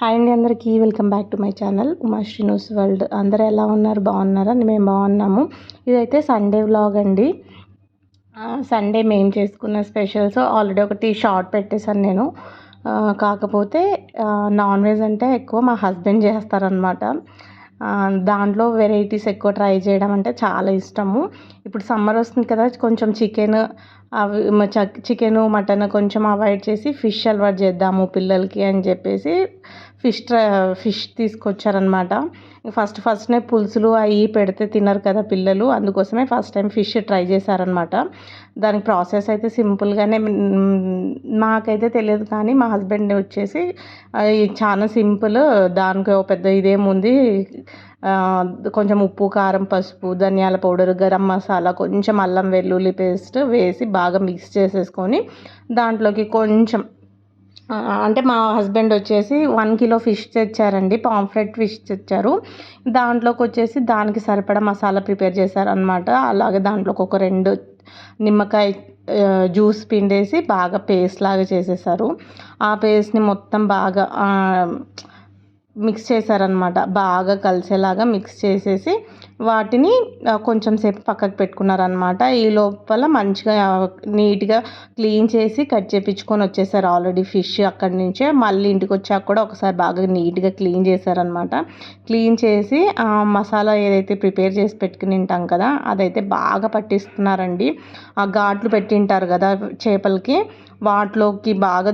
Hi అండి అందరికీ. Welcome back to my channel Uma Srinu's world. అందరూ ఎలా ఉన్నారు? బాగున్నారా? మేము బాగున్నాము. ఇదైతే సండే వ్లాగ్ అండి. సండే మేము చేసుకున్న స్పెషల్స్ ఆల్రెడీ ఒకటి షార్ట్ పెట్టేశాను నేను. కాకపోతే నాన్ వెజ్ అంటే ఎక్కువ మా హస్బెండ్ చేస్తారనమాట దాంట్లో వెరైటీస్ ఎక్కువ ట్రై చేయడం అంటే చాలా ఇష్టము. ఇప్పుడు సమ్మర్ వస్తుంది కదా కొంచెం చికెన్ అవి చికెను మటన్ కొంచెం అవాయిడ్ చేసి ఫిష్ అలవాటు చేద్దాము పిల్లలకి అని చెప్పేసి ఫిష్ ఫిష్ తీసుకొచ్చారనమాట ఫస్ట్ ఫస్ట్నే పులుసులు అవి పెడితే తినరు కదా పిల్లలు అందుకోసమే ఫస్ట్ టైం ఫిష్ ట్రై చేశారనమాట దానికి ప్రాసెస్ అయితే సింపుల్గానే నాకైతే తెలియదు కానీ మా హస్బెండ్ వచ్చేసి చాలా సింపుల్ దానికి పెద్ద ఇదేముంది కొంచెం ఉప్పు కారం పసుపు ధనియాల పౌడర్ గరం మసాలా కొంచెం అల్లం వెల్లుల్లి పేస్ట్ వేసి బాగా మిక్స్ చేసేసుకొని దాంట్లోకి కొంచెం అంటే మా హస్బెండ్ వచ్చేసి వన్ కిలో ఫిష్ తెచ్చారండి పాంఫ్రెట్ ఫిష్ తెచ్చారు. దాంట్లోకి వచ్చేసి దానికి సరిపడా మసాలా ప్రిపేర్ చేశారనమాట అలాగే దాంట్లోకి ఒక రెండు నిమ్మకాయ జ్యూస్ పిండేసి బాగా పేస్ట్ లాగా చేసేసారు. ఆ పేస్ట్ని మొత్తం బాగా మిక్స్ చేశారనమాట బాగా కలిసేలాగా మిక్స్ చేసేసి వాటిని కొంచెం సేపు పక్కకు పెట్టుకున్నారనమాట ఈ లోపల మంచిగా నీట్గా క్లీన్ చేసి కట్ చేపించుకొని వచ్చేసారు ఆల్రెడీ ఫిష్ అక్కడి నుంచే. మళ్ళీ ఇంటికి వచ్చాక కూడా ఒకసారి బాగా నీట్గా క్లీన్ చేశారనమాట క్లీన్ చేసి మసాలా ఏదైతే ప్రిపేర్ చేసి పెట్టుకుని ఉంటాం కదా అదైతే బాగా పట్టిస్తున్నారండి. ఆ ఘాట్లు పెట్టింటారు కదా చేపలకి వాటిలోకి బాగా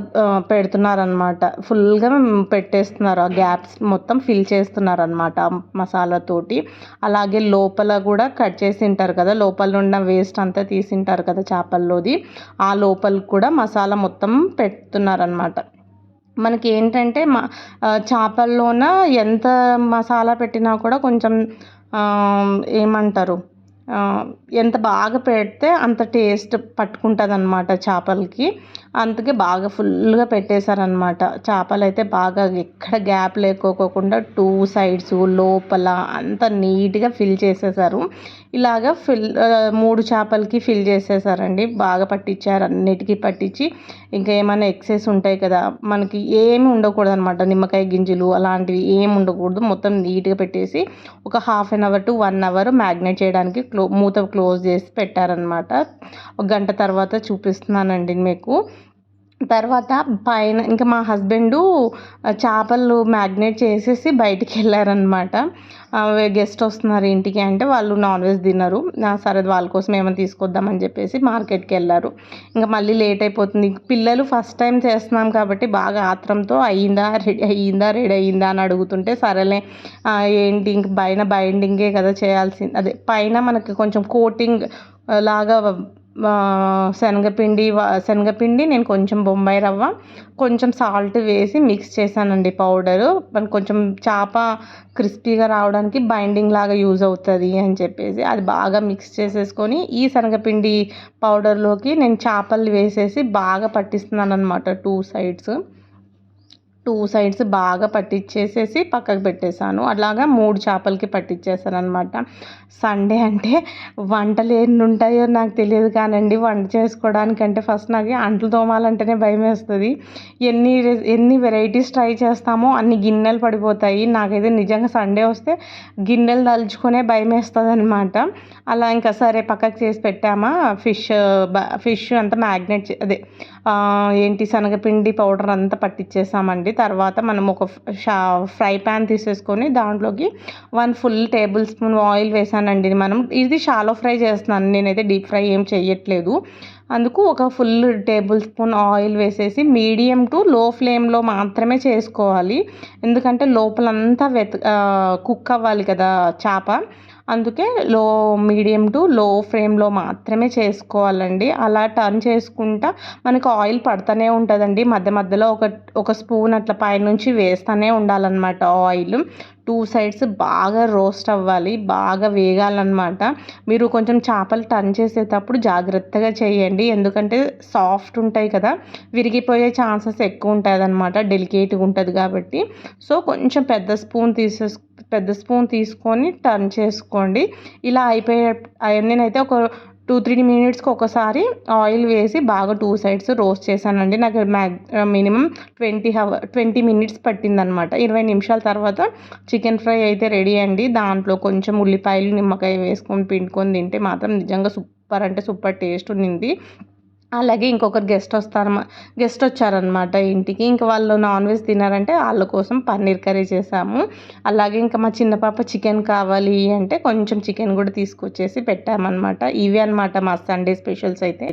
పెడుతున్నారనమాట ఫుల్గా పెట్టేస్తున్నారు. ఆ గ్యాప్స్ మొత్తం ఫిల్ చేస్తున్నారనమాట మసాలాతోటి అలాగే లోపల కూడా కట్ చేసి ఉంటారు కదా లోపల ఉన్న వేస్ట్ అంతా తీసింటారు కదా చేపల్లోది. ఆ లోపల కూడా మసాలా మొత్తం పెడుతున్నారనమాట మనకి ఏంటంటే మా చేపల్లోన ఎంత మసాలా పెట్టినా కూడా కొంచెం ఏమంటారు ఎంత బాగా పెడితే అంత టేస్ట్ పట్టుకుంటుంది అనమాట చేపలకి. అందుకే బాగా ఫుల్గా పెట్టేశారనమాట చేపలు అయితే బాగా ఎక్కడ గ్యాప్ లేకోకుండా టూ సైడ్స్ లోపల అంత నీట్గా ఫిల్ చేసేసారు. ఇలాగ ఫిల్ మూడు చేపలకి ఫిల్ చేసేసారండి. బాగా పట్టించారు అన్నిటికీ పట్టించి ఇంకా ఏమైనా ఎక్సెస్ ఉంటాయి కదా మనకి ఏమి ఉండకూడదు అనమాట నిమ్మకాయ గింజలు అలాంటివి ఏమి ఉండకూడదు. మొత్తం నీట్గా పెట్టేసి ఒక half an hour to one hour marinate చేయడానికి క్లో మూత క్లోజ్ చేసి పెట్టారనమాట ఒక గంట తర్వాత చూపిస్తున్నానండి మీకు. తర్వాత పైన ఇంకా మా హస్బెండు చేపలు మ్యాగ్నేట్ చేసేసి బయటికి వెళ్ళారనమాట గెస్ట్ వస్తున్నారు ఇంటికి అంటే వాళ్ళు నాన్ వెజ్ తినరు. సరే వాళ్ళ కోసం ఏమైనా తీసుకొద్దామని చెప్పేసి మార్కెట్కి వెళ్ళారు. ఇంకా మళ్ళీ లేట్ అయిపోతుంది. పిల్లలు ఫస్ట్ టైం చేస్తున్నాం కాబట్టి బాగా ఆత్రంతో అయ్యిందా రెడీ అయ్యిందా రెడీ అయ్యిందా అని అడుగుతుంటే సరేలే ఏంటి ఇంక పైన బైండింగే కదా చేయాల్సింది. అదే పైన మనకి కొంచెం కోటింగ్ లాగా శనగపిండి శనగపిండి నేను కొంచెం బొంబాయి రవ్వ కొంచెం సాల్ట్ వేసి మిక్స్ చేశానండి పౌడరు కొంచెం చేప క్రిస్పీగా రావడానికి బైండింగ్ లాగా యూజ్ అవుతుంది అని చెప్పేసి అది బాగా మిక్స్ చేసేసుకొని ఈ శనగపిండి పౌడర్లోకి నేను చేపలు వేసేసి బాగా పట్టిస్తున్నాను అనమాట టూ సైడ్స్ టూ సైడ్స్ బాగా పట్టించేసేసి పక్కకు పెట్టేశాను. అలాగా మూడు చేపలకి పట్టించేసాను అనమాట సండే అంటే వంటలు ఎన్ని ఉంటాయో నాకు తెలియదు కానండి. వంట చేసుకోవడానికంటే ఫస్ట్ నాకు అంట్లు తోమాలంటేనే భయం వేస్తుంది ఎన్ని ఎన్ని వెరైటీస్ ట్రై చేస్తామో అన్ని గిన్నెలు పడిపోతాయి. నాకైతే నిజంగా సండే వస్తే గిన్నెలు తలుచుకునే భయం వేస్తుంది అనమాట అలా ఇంకా సరే పక్కకు చేసి పెట్టామా. ఫిష్ ఫిష్ అంతా మ్యాగ్నెట్ అదే ఏంటి శనగపిండి పౌడర్ అంతా పట్టించేసామండి తర్వాత మనం ఒక షా ఫ్రై ప్యాన్ తీసేసుకొని దాంట్లోకి one full tablespoon oil వేసానండి. మనం ఇది షాలో ఫ్రై చేస్తున్నాను. నేనైతే డీప్ ఫ్రై ఏం చేయట్లేదు అందుకు ఒక ఫుల్ టేబుల్ స్పూన్ ఆయిల్ వేసేసి మీడియం టు లో ఫ్లేమ్లో మాత్రమే చేసుకోవాలి. ఎందుకంటే లోపలంతా వెత కుక్ అవ్వాలి కదా చేప. అందుకే లో మీడియం టు లో ఫ్లేమ్లో మాత్రమే చేసుకోవాలండి. అలా టర్న్ చేసుకుంటా మనకు ఆయిల్ పడుతూనే ఉంటుందండి. మధ్య మధ్యలో ఒక ఒక స్పూన్ అట్లా పైనుంచి వేస్తూనే ఉండాలన్నమాట ఆయిల్. టూ సైడ్స్ బాగా రోస్ట్ అవ్వాలి బాగా వేగాలన్నమాట. మీరు కొంచెం చేపలు టర్న్ చేసేటప్పుడు జాగ్రత్తగా చేయండి. ఎందుకంటే సాఫ్ట్ ఉంటాయి కదా విరిగిపోయే ఛాన్సెస్ ఎక్కువ ఉంటుంది అనమాట డెలికేట్గా ఉంటుంది కాబట్టి. సో కొంచెం పెద్ద స్పూన్ తీసేసుకు పెద్ద స్పూన్ తీసుకొని టర్న్ చేసుకోండి. ఇలా అయిపోయే నేనైతే ఒక టూ త్రీ మినిట్స్కి ఒకసారి ఆయిల్ వేసి బాగా టూ సైడ్స్ రోస్ట్ చేశానండి. నాకు మ్యాగ్ minimum twenty hour twenty minutes పట్టిందనమాట. ఇరవై నిమిషాల తర్వాత చికెన్ ఫ్రై అయితే రెడీ అండి. దాంట్లో కొంచెం ఉల్లిపాయలు నిమ్మకాయ వేసుకొని పిండుకొని తింటే మాత్రం నిజంగా సూపర్ అంటే సూపర్ టేస్ట్ ఉండింది. అలాగే ఇంకొకరు గెస్ట్ వస్తారు గెస్ట్ వచ్చారనమాట ఇంటికి. ఇంకా వాళ్ళు నాన్ వెజ్ తినారంటే వాళ్ళ కోసం పన్నీర్ కర్రీ చేసాము. అలాగే ఇంకా మా చిన్న పాప చికెన్ కావాలి అంటే కొంచెం చికెన్ కూడా తీసుకొచ్చేసి పెట్టామన్నమాట. ఇవి అనమాట మా సండే స్పెషల్స్ అయితే.